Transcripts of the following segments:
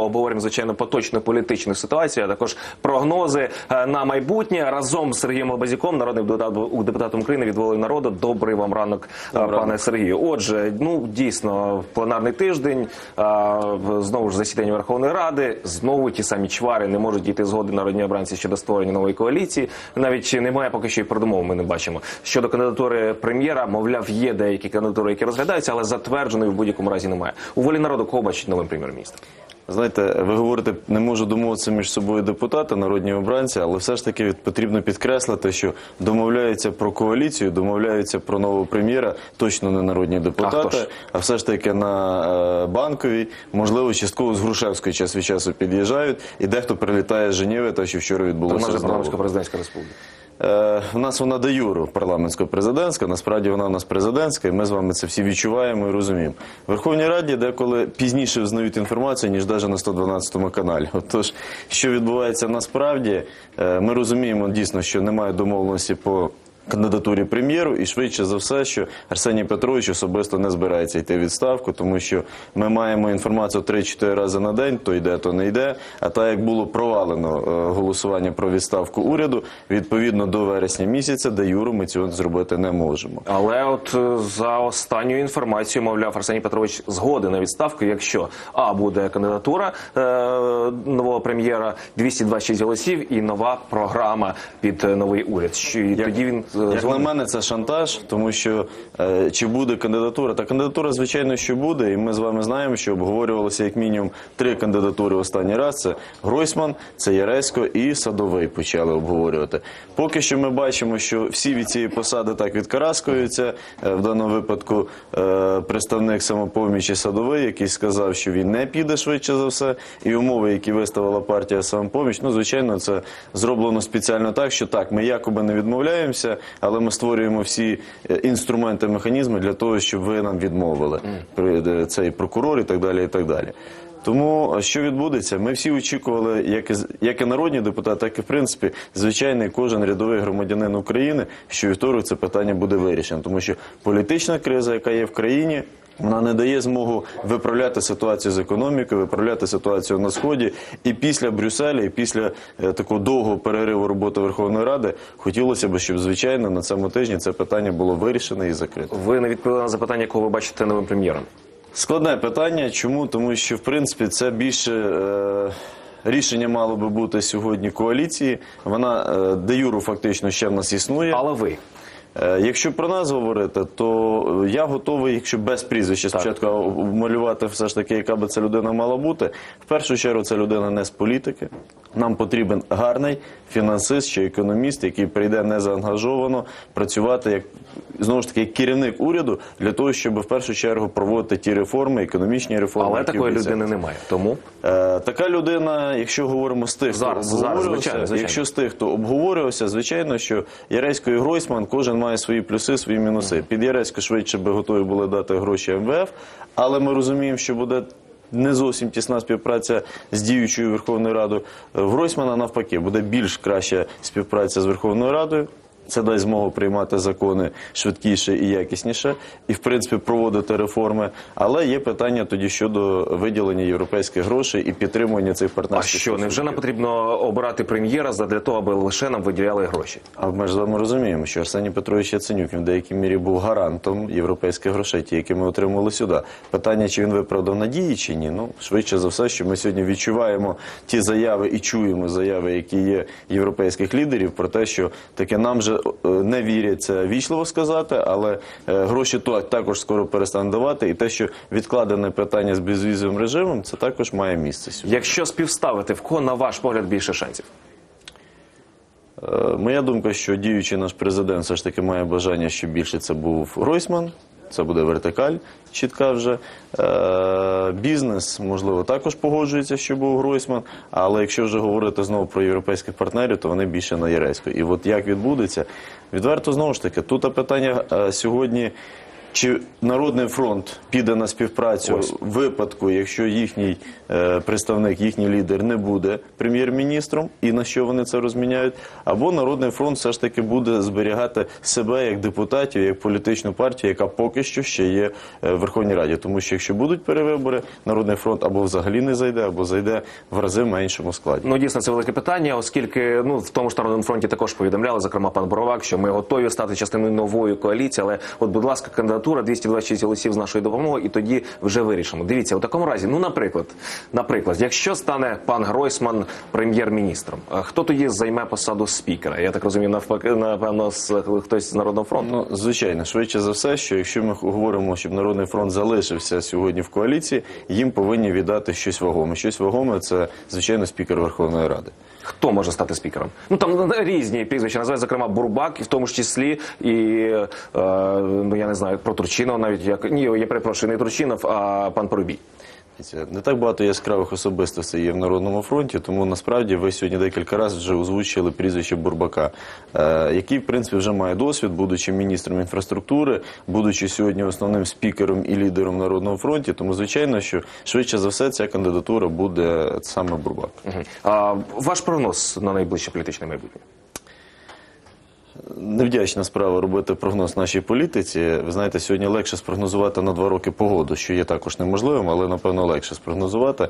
Обговоримо звичайно поточну політичну ситуацію, а також прогнози е, на майбутнє разом з Сергієм Лабазюком, народним депутатом, депутатом України від волі народу. Добрий вам ранок, е, пане Сергію. Отже, ну дійсно пленарний тиждень. е, Знову ж засідання Верховної Ради. Знову ті самі чвари не можуть дійти згоди народні обранці щодо створення нової коаліції. Навіть немає поки що і передумов. Ми не бачимо щодо кандидатури прем'єра. Мовляв, є деякі кандидатури, які розглядаються, але затвердженої в будь-якому разі немає. У волі народу кого бачить новим прем'єр-міністром? Знаєте, ви говорите, не можу домовитися між собою депутати, народні обранці, але все ж таки потрібно підкреслити, що домовляються про коаліцію, домовляються про нового прем'єра, точно не народні депутати, а, все ж таки на е, банковій, можливо, частково з Грушевської час від часу під'їжджають, і дехто прилітає з Женєви, те, що вчора відбулося. президентська республіка. Е, У нас вона де юру парламентсько-президентська, насправді вона у нас президентська, і ми з вами це всі відчуваємо і розуміємо. В Верховній Раді деколи пізніше взнають інформацію, ніж навіть на 112 каналі. Отож, що відбувається насправді, е, ми розуміємо дійсно, що немає домовленості по кандидатурі прем'єру, і швидше за все, що Арсеній Петрович особисто не збирається йти в відставку, тому що ми маємо інформацію 3-4 рази на день, то йде, то не йде. А так як було провалено е, голосування про відставку уряду, відповідно до вересня місяця, де юру ми цього зробити не можемо. Але от е, за останньою інформацією, мовляв, Арсеній Петрович згоден на відставку, якщо а буде кандидатура е, нового прем'єра 226 голосів і нова програма під новий уряд. Що і тоді він На мене, це шантаж, тому що е, чи буде кандидатура? Та кандидатура, звичайно, що буде, і ми з вами знаємо, що обговорювалося як мінімум три кандидатури останній раз. Це Гройсман, це Яресько і Садовий почали обговорювати. Поки що ми бачимо, що всі від цієї посади так відкараскуються. Е, в даному випадку е, представник самопомічі Садовий, який сказав, що він не піде швидше за все, і умови, які виставила партія самопоміч, ну звичайно, це зроблено спеціально так, що так, ми якоби не відмовляємося, але ми створюємо всі е, інструменти, механізми для того, щоб ви нам відмовили. Е, Цей прокурор і так далі. І так далі. Тому що відбудеться? Ми всі очікували, як і, як і народні депутати, так і в принципі звичайний кожен рядовий громадянин України, що вівторок це питання буде вирішено, тому що політична криза, яка є в країні. Вона не дає змогу виправляти ситуацію з економікою, виправляти ситуацію на сході. І після Брюсселя, і після е, такого довгого перериву роботи Верховної Ради хотілося б, щоб звичайно на цьому тижні це питання було вирішене і закрите. Ви не відповіли на запитання, кого ви бачите новим прем'єром. Складне питання. Чому? Тому що в принципі це більше. Е... Рішення мало би бути сьогодні коаліції. Вона е, де юру фактично ще в нас існує. Але ви Якщо про нас говорити, то е, я готовий, якщо без прізвища спочатку малювати все ж таки, яка би ця людина мала бути. В першу чергу це людина не з політики. Нам потрібен гарний фінансист чи економіст, який прийде незаангажовано працювати як знову ж таки як керівник уряду для того, щоб в першу чергу проводити ті реформи, економічні реформи. але такої обіцяють. людини немає. Тому Е, така людина, якщо говоримо з тих, Зараз, хто зараз, звичайно, звичайно. якщо з тих, хто обговорювався, звичайно, що Яресько і Гройсман кожен має свої плюси, свої мінуси. Під Яресько швидше би готові були дати гроші МВФ, але ми розуміємо, що буде. Не зовсім тісна співпраця з діючою Верховною Радою. Е, Гройсмана навпаки буде більш краща співпраця з Верховною Радою. Це дасть змогу приймати закони швидкіше і якісніше, і в принципі проводити реформи. Але є питання тоді щодо виділення європейських грошей і підтримування цих а партнерських що невже нам стосунків. потрібно обирати прем'єра для того, аби лише нам виділяли гроші? А ми ж з вами розуміємо, що Арсеній Петрович Яценюк в деякій мірі був гарантом європейських грошей, ті, які ми отримували сюди. Питання, чи він виправдав надії, чи ні? Ну швидше за все, що ми сьогодні відчуваємо ті заяви і чуємо заяви, які є європейських лідерів, про те, що таке нам же е, не вірять це вічливо сказати, але е, гроші то також скоро перестануть давати, і те, що відкладене питання з безвізовим режимом, це також має місце сьогодні. Якщо співставити, в кого на ваш погляд більше шансів? Е, Моя думка, що діючий наш президент все ж таки має бажання, щоб більше це був Гройсман. Це буде вертикаль, чітка вже. Е, бізнес, можливо, також погоджується, що був Гройсман. Але якщо вже говорити знову про європейських партнерів, то вони більше на Єресько. І от як відбудеться, відверто знову ж таки, тут питання е, сьогодні Чи Народний фронт піде на співпрацю Ось. в випадку, якщо їхній е, представник, їхній лідер не буде прем'єр-міністром, і на що вони це розміняють? Або Народний фронт все ж таки буде зберігати себе як депутатів, як політичну партію, яка поки що ще є е, в Верховній Раді. Тому що якщо будуть перевибори, Народний фронт або взагалі не зайде, або зайде в рази меншому складі. Ну дійсно це велике питання, оскільки ну в тому ж народному фронті також повідомляли, зокрема пан Боровак, що ми готові стати частиною нової коаліції. Але от, будь ласка, кандидатура 226 голосів з нашої допомоги, і тоді вже вирішимо. Дивіться, у такому разі, ну наприклад, наприклад, якщо стане пан Гройсман прем'єр-міністром, е, хто тоді займе посаду спікера? Я так розумію, навпаки, напевно, з хтось з народного фронту. Ну, звичайно, швидше за все, що якщо ми говоримо, щоб Народний фронт залишився сьогодні в коаліції, їм повинні віддати щось вагоме. Щось вагоме це, звичайно, спікер Верховної Ради. Хто може стати спікером? Ну там різні прізвища називають, зокрема Бурбак, і в тому ж числі і е, ну я не знаю про Турчинова, навіть як ні, я перепрошую, не Турчинов, а пан Порубій. Не так багато яскравих особистостей є в Народному фронті, тому насправді ви сьогодні декілька разів вже озвучили прізвище Бурбака, е, який, в принципі, вже має досвід, будучи міністром інфраструктури, будучи сьогодні основним спікером і лідером Народного фронті. Тому, звичайно, що швидше за все ця кандидатура буде саме Бурбак. А, ваш прогноз на найближче політичне майбутнє? Невдячна справа робити прогноз нашій політиці. Ви знаєте, сьогодні легше спрогнозувати на два роки погоду, що є також неможливим, але напевно легше спрогнозувати.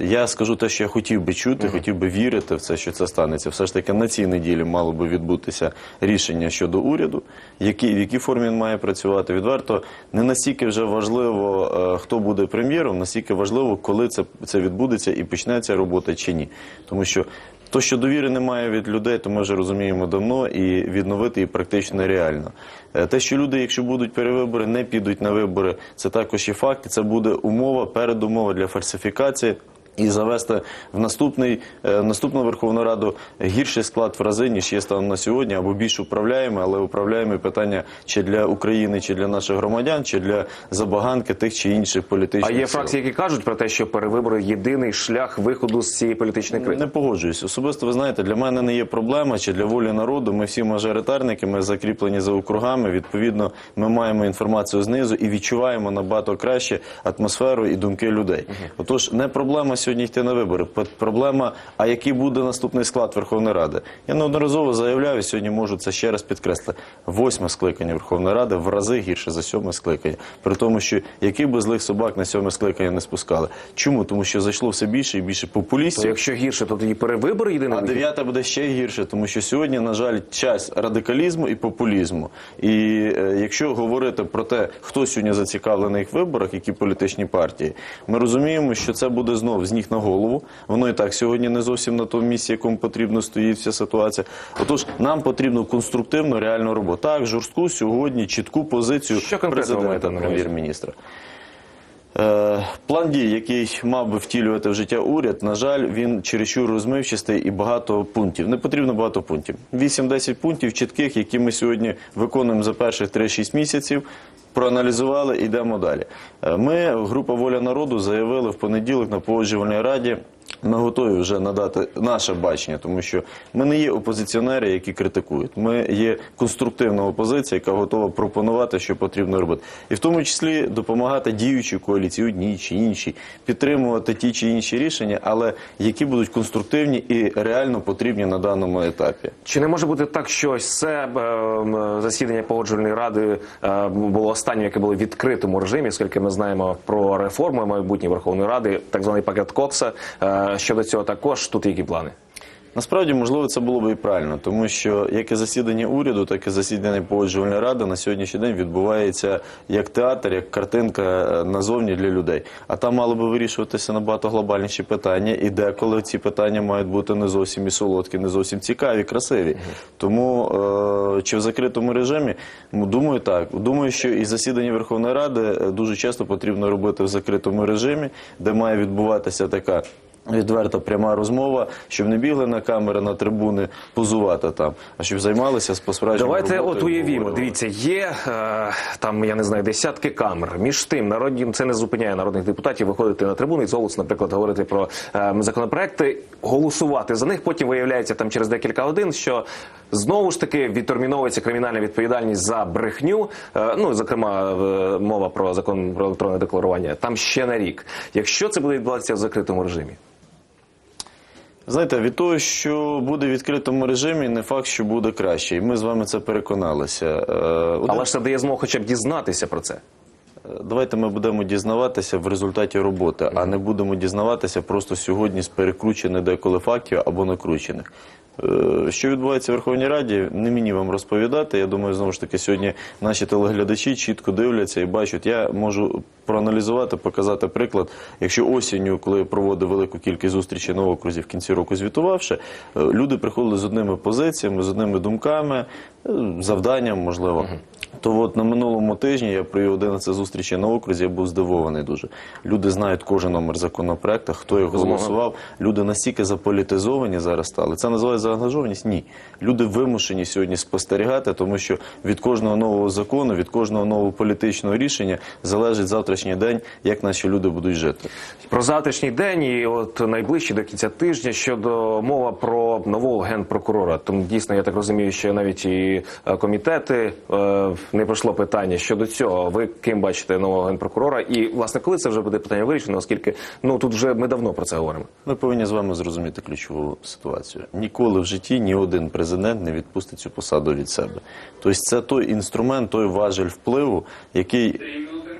Я скажу те, що я хотів би чути, хотів би вірити в це, що це станеться. Все ж таки на цій неділі мало би відбутися рішення щодо уряду, які, в якій формі він має працювати. Відверто не настільки вже важливо, е, хто буде прем'єром, настільки важливо, коли це, це відбудеться і почнеться робота чи ні. Тому що то, що довіри немає від людей, то ми вже розуміємо давно, і відновити її практично нереально. Е, Те, що люди, якщо будуть перевибори, не підуть на вибори, це також є факт. і Це буде умова, передумова для фальсифікації. І завести в наступний е, наступну Верховну Раду гірший склад в рази, ніж є станом на сьогодні, або більш управляємо, але управляємо питання чи для України, чи для наших громадян, чи для забаганки тих чи інших політичних. А є сил. фракції, які кажуть про те, що перевибори єдиний шлях виходу з цієї політичної кризи. Не погоджуюсь. Особисто ви знаєте, для мене не є проблема чи для волі народу. Ми всі мажоритарники, ми закріплені за округами. Відповідно, ми маємо інформацію знизу і відчуваємо набагато краще атмосферу і думки людей. Отож, не проблема сьогодні йти на вибори. Проблема, а який буде наступний склад Верховної Ради. Я неодноразово заявляю, сьогодні можу це ще раз підкреслити. Восьме скликання Верховної Ради в рази гірше за сьоме скликання. При тому, що яких би злих собак на сьоме скликання не спускали. Чому? Тому що зайшло все більше і більше популістів. То якщо гірше, то тоді перевибори єдиний А дев'ята буде ще гірше, тому що сьогодні, на жаль, час радикалізму і популізму. І е, якщо говорити про те, хто сьогодні зацікавлений в виборах, які політичні партії, ми розуміємо, що це буде знов з ніг на голову. Воно і так сьогодні не зовсім на тому місці, якому потрібно стоїть вся ситуація. Отож, нам потрібно конструктивну реальну роботу. Так, жорстку сьогодні, чітку позицію Що президента, прем'єр-міністра. Е, План дій, який мав би втілювати в життя уряд, на жаль, він чересчур розмивчастий і багато пунктів. Не потрібно багато пунктів. 8-10 пунктів чітких, які ми сьогодні виконуємо за перших 3-6 місяців. Проаналізували, йдемо далі. Е, Ми, група Воля народу, заявили в понеділок на погоджувальній раді. Ми готові вже надати наше бачення, тому що ми не є опозиціонери, які критикують. Ми є конструктивна опозиція, яка готова пропонувати, що потрібно робити, і в тому числі допомагати діючій коаліції, одній чи іншій, підтримувати ті чи інші рішення, але які будуть конструктивні і реально потрібні на даному етапі. Чи не може бути так, що ось це е, засідання погоджувальної ради е, було останнім, яке було в відкритому режимі, оскільки ми знаємо про реформи майбутньої Верховної Ради, так званий пакет Кокса. Щодо цього також тут які плани? Насправді, можливо, це було б і правильно, тому що як і засідання уряду, так і засідання погоджувальної ради на сьогоднішній день відбувається як театр, як картинка е, назовні для людей. А там мало би вирішуватися набагато глобальніші питання, і деколи ці питання мають бути не зовсім і солодкі, не зовсім цікаві, красиві. Тому е, чи в закритому режимі, ну, думаю, так. Думаю, що і засідання Верховної Ради е, дуже часто потрібно робити в закритому режимі, де має відбуватися така Відверта пряма розмова, щоб не бігли на камери на трибуни позувати там, а щоб займалися спостереженням. Давайте от уявімо. Дивіться, є е, там, я не знаю, десятки камер. Між тим, народні це не зупиняє народних депутатів виходити на трибуни і з голосу, наприклад, говорити про е, законопроекти, голосувати за них. Потім виявляється там через декілька годин, що знову ж таки відтерміновується кримінальна відповідальність за брехню. Е, ну зокрема, е, мова про закон про електронне декларування. Там ще на рік. Якщо це буде відбуватися в закритому режимі. Знаєте, від того, що буде в відкритому режимі, не факт, що буде краще. І ми з вами це переконалися. Е, один- Але ж це дає змогу хоча б дізнатися про це. Давайте ми будемо дізнаватися в результаті роботи, а не будемо дізнаватися просто сьогодні з перекручених деколи фактів або накручених. Е, Що відбувається в Верховній Раді, не мені вам розповідати. Я думаю, знову ж таки, сьогодні наші телеглядачі чітко дивляться і бачать. Я можу проаналізувати, показати приклад. Якщо осінню, коли я проводив велику кількість зустрічей на окрузі в кінці року звітувавши, е, люди приходили з одними позиціями, з одними думками, е, завданням, можливо. То от на минулому тижні я провів 11 зустрічей на окрузі, я був здивований дуже. Люди знають кожен номер законопроекту, хто їх голосував. Люди настільки заполітизовані зараз стали. Це називається заангажованість? Ні. Люди вимушені сьогодні спостерігати, тому що від кожного нового закону, від кожного нового політичного рішення залежить завтрашній день, як наші люди будуть жити. Про завтрашній день і от найближчі до кінця тижня щодо мова про нового генпрокурора. Тому дійсно я так розумію, що навіть і е, комітети е, не пройшло питання щодо цього. Ви ким бачите нового генпрокурора? І власне, коли це вже буде питання вирішено, оскільки ну тут вже ми давно про це говоримо. Ми повинні з вами зрозуміти ключову ситуацію. Ніколи в житті ні один президент не відпустить цю посаду від себе. Тобто це той інструмент, той важель впливу, який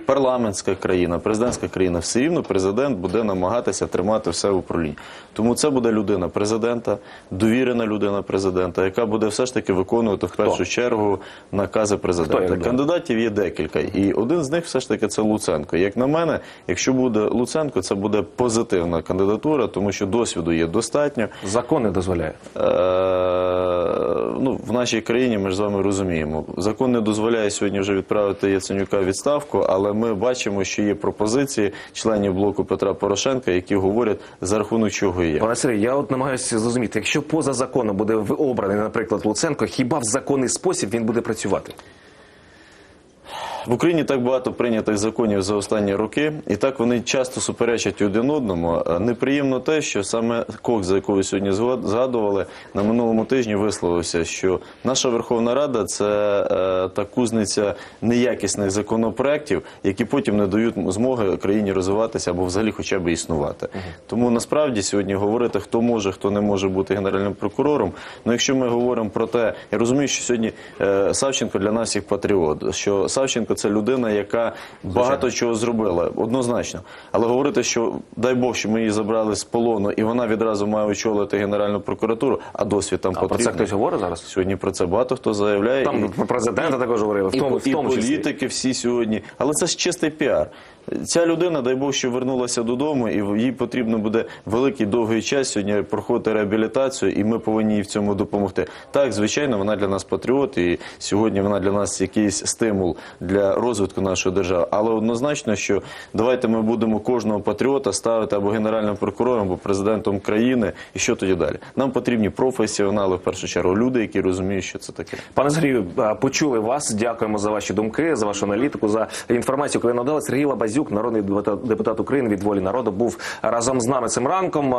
парламентська країна, президентська країна, все рівно президент буде намагатися тримати все в управлінні. Тому це буде людина президента, довірена людина президента, яка буде все ж таки виконувати в першу чергу накази президента. Кандидатів є декілька, і один з них все ж таки це Луценко. Як на мене, якщо буде Луценко, це буде позитивна кандидатура, тому що досвіду є достатньо. Закон не дозволяє. Е, ну, в нашій країні ми ж з вами розуміємо. Закон не дозволяє сьогодні вже відправити Яценюка відставку, але ми бачимо, що є пропозиції членів блоку Петра Порошенка, які говорять за рахунок чого є. Пане Сергій, я от намагаюся зрозуміти, якщо поза законом буде обраний, наприклад, Луценко, хіба в законний спосіб він буде працювати? В Україні так багато прийнятих законів за останні роки, і так вони часто суперечать один одному. Неприємно те, що саме Кох, за ви сьогодні згад- згадували, на минулому тижні висловився, що наша Верховна Рада це е, та кузниця неякісних законопроєктів, які потім не дають змоги країні розвиватися або взагалі хоча б існувати. Тому насправді сьогодні говорити, хто може, хто не може бути генеральним прокурором. Ну, якщо ми говоримо про те, я розумію, що сьогодні е, Савченко для нас як патріот, що Савченко це людина, яка багато чого зробила, однозначно. Але говорити, що дай Бог, що ми її забрали з полону, і вона відразу має очолити Генеральну прокуратуру, а досвід там А про це хтось говорить зараз? Сьогодні про це багато хто заявляє. Там І- про президента також говорили, в і, тому, і політики числі. політики всі сьогодні. Але це ж чистий піар. Ця людина, дай Бог, що вернулася додому, і їй потрібно буде великий довгий час сьогодні проходити реабілітацію, і ми повинні їй в цьому допомогти. Так, звичайно, вона для нас патріот, і сьогодні вона для нас якийсь стимул для розвитку нашої держави. Але однозначно, що давайте ми будемо кожного патріота ставити або генеральним прокурором, або президентом країни, і що тоді далі? Нам потрібні професіонали, в першу чергу, люди, які розуміють, що це таке. Пане Сергію, почули вас. Дякуємо за ваші думки, за вашу аналітику, за інформацію, яку ви надали. Сергій Лабазюк, народний депутат- депутат України від волі народу, був разом з нами цим ранком.